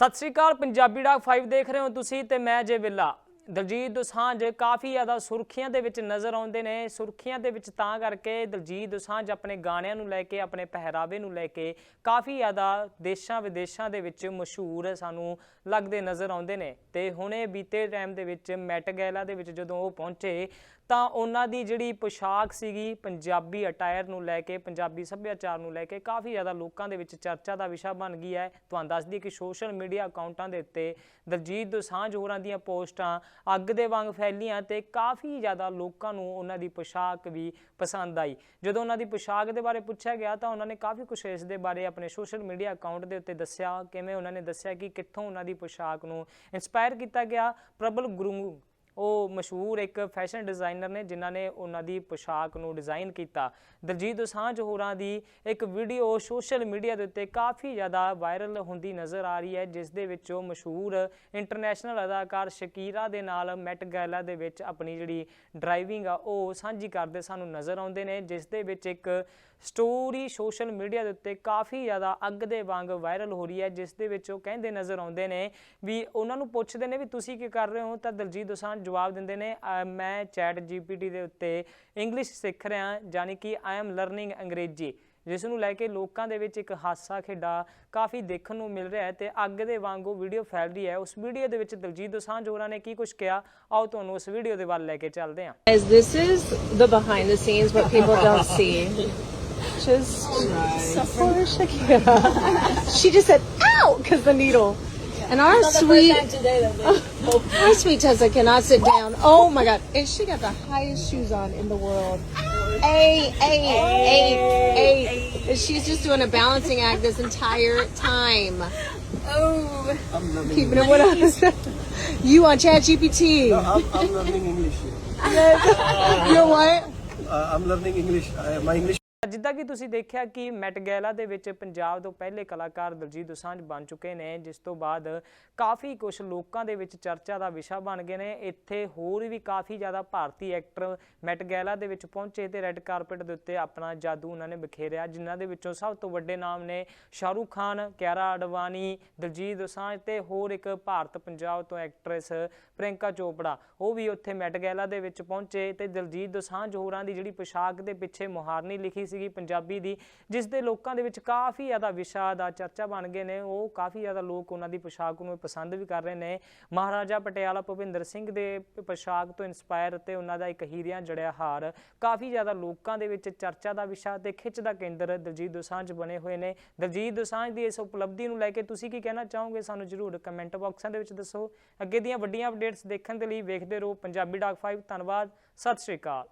ਸਤਿ ਸ੍ਰੀ ਅਕਾਲ ਪੰਜਾਬੀ ਡਾਕ 5 ਦੇਖ ਰਹੇ ਹੋ ਤੁਸੀਂ ਤੇ ਮੈਂ ਜੇ ਵਿਲਾ ਦਲਜੀਤ ਦੋਸਾਂਝ ਕਾਫੀ ਜ਼ਿਆਦਾ ਸੁਰਖੀਆਂ ਦੇ ਵਿੱਚ ਨਜ਼ਰ ਆਉਂਦੇ ਨੇ। ਸੁਰਖੀਆਂ ਦੇ ਵਿੱਚ ਤਾਂ ਕਰਕੇ ਦਲਜੀਤ ਦੋਸਾਂਝ ਆਪਣੇ ਗਾਣਿਆਂ ਨੂੰ ਲੈ ਕੇ, ਆਪਣੇ ਪਹਿਰਾਵੇ ਨੂੰ ਲੈ ਕੇ ਕਾਫੀ ਜ਼ਿਆਦਾ ਦੇਸ਼ਾਂ ਵਿਦੇਸ਼ਾਂ ਦੇ ਵਿੱਚ ਮਸ਼ਹੂਰ ਸਾਨੂੰ ਲੱਗਦੇ ਨਜ਼ਰ ਆਉਂਦੇ ਨੇ। ਤੇ ਹੁਣੇ ਬੀਤੇ ਟਾਈਮ ਦੇ ਵਿੱਚ ਮੈਟ ਗੈਲਾ ਦੇ ਵਿੱਚ ਜਦੋਂ ਉਹ ਪਹੁੰਚੇ ਤਾਂ ਉਹਨਾਂ ਦੀ ਜਿਹੜੀ ਪੋਸ਼ਾਕ ਸੀਗੀ ਪੰਜਾਬੀ ਅਟਾਇਰ ਨੂੰ ਲੈ ਕੇ, ਪੰਜਾਬੀ ਸੱਭਿਆਚਾਰ ਨੂੰ ਲੈ ਕੇ ਕਾਫੀ ਜ਼ਿਆਦਾ ਲੋਕਾਂ ਦੇ ਵਿੱਚ ਚਰਚਾ ਦਾ ਵਿਸ਼ਾ ਬਣ ਗਈ ਹੈ। ਤੁਹਾਨੂੰ ਦੱਸ ਦਈਏ ਕਿ ਸੋਸ਼ਲ ਮੀਡੀਆ ਅਕਾਊਂਟਾਂ ਦੇ ਉੱਤੇ ਦਲਜੀਤ ਦੋਸਾਂਝ ਹੋਰਾਂ ਦੀਆਂ ਪੋਸਟਾਂ ਅੱਗ ਦੇ ਵਾਂਗ ਫੈਲੀਆਂ ਤੇ ਕਾਫੀ ਜ਼ਿਆਦਾ ਲੋਕਾਂ ਨੂੰ ਉਹਨਾਂ ਦੀ ਪੋਸ਼ਾਕ ਵੀ ਪਸੰਦ ਆਈ। ਜਦੋਂ ਉਹਨਾਂ ਦੀ ਪੋਸ਼ਾਕ ਦੇ ਬਾਰੇ ਪੁੱਛਿਆ ਗਿਆ ਤਾਂ ਉਹਨਾਂ ਨੇ ਕਾਫੀ ਕੁਝ ਇਸ ਦੇ ਬਾਰੇ ਆਪਣੇ ਸੋਸ਼ਲ ਮੀਡੀਆ ਅਕਾਊਂਟ ਦੇ ਉੱਤੇ ਦੱਸਿਆ, ਕਿਵੇਂ ਉਹਨਾਂ ਨੇ ਦੱਸਿਆ ਕਿ ਕਿੱਥੋਂ ਉਹਨਾਂ ਦੀ ਪੋਸ਼ਾਕ ਨੂੰ ਇਨਸਪਾਇਰ ਕੀਤਾ ਗਿਆ। ਪ੍ਰਬਲ ਗੁਰੂ ਉਹ ਮਸ਼ਹੂਰ ਇੱਕ ਫੈਸ਼ਨ ਡਿਜ਼ਾਈਨਰ ਨੇ, ਜਿਨ੍ਹਾਂ ਨੇ ਉਹਨਾਂ ਦੀ ਪੋਸ਼ਾਕ ਨੂੰ ਡਿਜ਼ਾਈਨ ਕੀਤਾ। ਦਲਜੀਤ ਦੋਸਾਂਝ ਹੋਰਾਂ ਦੀ ਇੱਕ ਵੀਡੀਓ ਸੋਸ਼ਲ ਮੀਡੀਆ ਦੇ ਉੱਤੇ ਕਾਫੀ ਜ਼ਿਆਦਾ ਵਾਇਰਲ ਹੁੰਦੀ ਨਜ਼ਰ ਆ ਰਹੀ ਹੈ, ਜਿਸ ਦੇ ਵਿੱਚ ਉਹ ਮਸ਼ਹੂਰ ਇੰਟਰਨੈਸ਼ਨਲ ਅਦਾਕਾਰ ਸ਼ਕੀਰਾ ਦੇ ਨਾਲ ਮੈਟ ਗੈਲਾ ਦੇ ਵਿੱਚ ਆਪਣੀ ਜਿਹੜੀ ਡਰਾਈਵਿੰਗ ਆ, ਉਹ ਸਾਂਝੀ ਕਰਦੇ ਸਾਨੂੰ ਨਜ਼ਰ ਆਉਂਦੇ ਨੇ, ਜਿਸ ਦੇ ਵਿੱਚ ਇੱਕ ਸਟੋਰੀ ਸੋਸ਼ਲ ਮੀਡੀਆ ਦੇ ਉੱਤੇ ਕਾਫੀ ਜ਼ਿਆਦਾ ਅੱਗ ਦੇ ਵਾਂਗ ਵਾਇਰਲ ਹੋ ਰਹੀ ਹੈ, ਜਿਸ ਦੇ ਵਿੱਚ ਉਹ ਕਹਿੰਦੇ ਨਜ਼ਰ ਆਉਂਦੇ ਨੇ ਵੀ ਉਹਨਾਂ ਨੂੰ ਪੁੱਛਦੇ ਨੇ ਵੀ ਤੁਸੀਂ ਕੀ ਕਰ ਰਹੇ ਹੋ? ਤਾਂ ਦਲਜੀਤ ਦੋਸਾਂਝ ਜਵਾਬ ਦਿੰਦੇ ਨੇ "ਅਹ ਮੈਂ ਚੈਟ ਜੀਪੀਟੀ ਦੇ ਉੱਤੇ ਇੰਗਲਿਸ਼ ਸਿੱਖ ਰਿਹਾ ਯਾਨੀ ਕਿ ਆਈ ਐਮ ਲਰਨਿੰਗ ਅੰਗਰੇਜ਼ੀ ਜਿਸ ਨੂੰ ਲੈ ਕੇ ਲੋਕਾਂ ਦੇ ਵਿੱਚ ਇੱਕ ਹਾਸਾ ਖੇਡਾ ਕਾਫੀ ਦੇਖਣ ਨੂੰ ਮਿਲ ਰਿਹਾ ਹੈ ਤੇ ਅੱਗ ਦੇ ਵਾਂਗੂ ਵੀਡੀਓ ਫੈਲ ਰਹੀ ਹੈ ਉਸ ਵੀਡੀਓ ਦੇ ਵਿੱਚ ਦਲਜੀਤ ਦੋਸਾਂਝ ਹੋਰਾਂ ਨੇ ਕੀ ਕੁਝ ਕਿਹਾ ਆਓ ਤੁਹਾਨੂੰ ਉਸ ਵੀਡੀਓ ਦੇ ਵੱਲ ਲੈ ਕੇ ਚੱਲਦੇ ਹਾਂ Guys, this is the behind the scenes, what people don't see. Just poor Shakira. she just said, ow, because the needle. And our sweet, our sweet Tessa cannot sit down. Oh my God. And she got the highest shoes on in the world. A, A, A, A. And she's just doing a balancing act this entire time. Oh. Keeping it with us. You on Chat GPT. I'm, I'm learning English. You're what? Uh, I'm learning English. Uh, my English ਜਿੱਦਾਂ ਕਿ ਤੁਸੀਂ ਦੇਖਿਆ ਕਿ mat ਗੈਲਾ ਦੇ ਵਿੱਚ ਪੰਜਾਬ ਤੋਂ ਪਹਿਲੇ ਕਲਾਕਾਰ ਦਲਜੀਤ ਦੋਸਾਂਝ ਬਣ ਚੁੱਕੇ ਨੇ, ਜਿਸ ਤੋਂ ਬਾਅਦ ਕਾਫੀ ਕੁਝ ਲੋਕਾਂ ਦੇ ਵਿੱਚ ਚਰਚਾ ਦਾ ਵਿਸ਼ਾ ਬਣ ਗਏ ਨੇ। ਇੱਥੇ ਹੋਰ ਵੀ ਕਾਫੀ ਜ਼ਿਆਦਾ ਭਾਰਤੀ ਐਕਟਰ ਮੈਟ ਗੈਲਾ ਦੇ ਵਿੱਚ ਪਹੁੰਚੇ ਤੇ ਰੈੱਡ ਕਾਰਪਟ ਦੇ ਉੱਤੇ ਆਪਣਾ ਜਾਦੂ ਉਹਨਾਂ ਨੇ ਬਖੇਰਿਆ ਜਿਨ੍ਹਾਂ ਦੇ ਵਿੱਚੋਂ ਸਭ ਤੋਂ ਵੱਡੇ ਨਾਮ ਨੇ ਸ਼ਾਹਰੂਖ ਖਾਨ, ਕਿਆਰਾ ਅਡਵਾਨੀ, ਦਲਜੀਤ ਦੋਸਾਂਝ ਤੇ ਹੋਰ ਇੱਕ ਭਾਰਤ ਪੰਜਾਬ ਤੋਂ ਐਕਟਰੈਸ ਪ੍ਰਿੰਕਾ ਚੋਪੜਾ। ਉਹ ਵੀ ਉੱਥੇ ਮੈਟ ਗੈਲਾ ਦੇ ਵਿੱਚ ਪਹੁੰਚੇ ਤੇ ਦਲਜੀਤ ਦੋਸਾਂਝ ਹੋਰਾਂ ਦੀ ਜਿਹੜੀ ਪੋਸ਼ਾਕ ਦੇ ਪਿੱਛੇ ਮੁਹਾਰਨੀ ਲਿਖੀ ਸੀਗੀ ਪੰਜਾਬੀ ਦੀ, ਜਿਸ ਦੇ ਲੋਕਾਂ ਦੇ ਵਿੱਚ ਕਾਫੀ ਜ਼ਿਆਦਾ ਵਿਸ਼ਾ ਦਾ ਚਰਚਾ ਬਣ ਗਏ ਨੇ। ਉਹ ਕਾਫੀ ਜ਼ਿਆਦਾ ਲੋਕ ਉਹਨਾਂ ਦੀ ਪੋਸ਼ਾਕ ਨੂੰ ਪਸੰਦ ਵੀ ਕਰ ਰਹੇ ਨੇ। ਮਹਾਰਾਜਾ ਪਟਿਆਲਾ ਭੁਪਿੰਦਰ ਸਿੰਘ ਦੇ ਪੋਸ਼ਾਕ ਤੋਂ ਇਨਸਪਾਇਰ ਤੇ ਉਹਨਾਂ ਦਾ ਇੱਕ ਹੀਰਿਆਂ ਜੜਿਆ ਹਾਰ, ਕਾਫੀ ਜ਼ਿਆਦਾ ਲੋਕਾਂ ਦੇ ਵਿੱਚ ਚਰਚਾ ਦਾ ਵਿਸ਼ਾ ਤੇ ਖਿੱਚ ਦਾ ਕੇਂਦਰ ਦਲਜੀਤ ਦੋਸਾਂਝ ਬਣੇ ਹੋਏ ਨੇ। ਦਲਜੀਤ ਦੋਸਾਂਝ ਦੀ ਇਸ ਉਪਲਬਧੀ ਨੂੰ ਲੈ ਕੇ ਤੁਸੀਂ ਕੀ ਕਹਿਣਾ ਚਾਹੋਗੇ? ਸਾਨੂੰ ਜਰੂਰ ਕਮੈਂਟ ਬਾਕਸਾਂ ਦੇ ਵਿੱਚ ਦੱਸੋ। ਅੱਗੇ ਦੀਆਂ ਵੱਡੀਆਂ ਅਪਡੇਟਸ ਦੇਖਣ ਦੇ ਲਈ ਵੇਖਦੇ ਰਹੋ ਪੰਜਾਬੀ ਡਾਕ 5 ਧੰਨਵਾਦ। ਸਤਿ ਸ਼੍ਰੀ ਅਕਾਲ।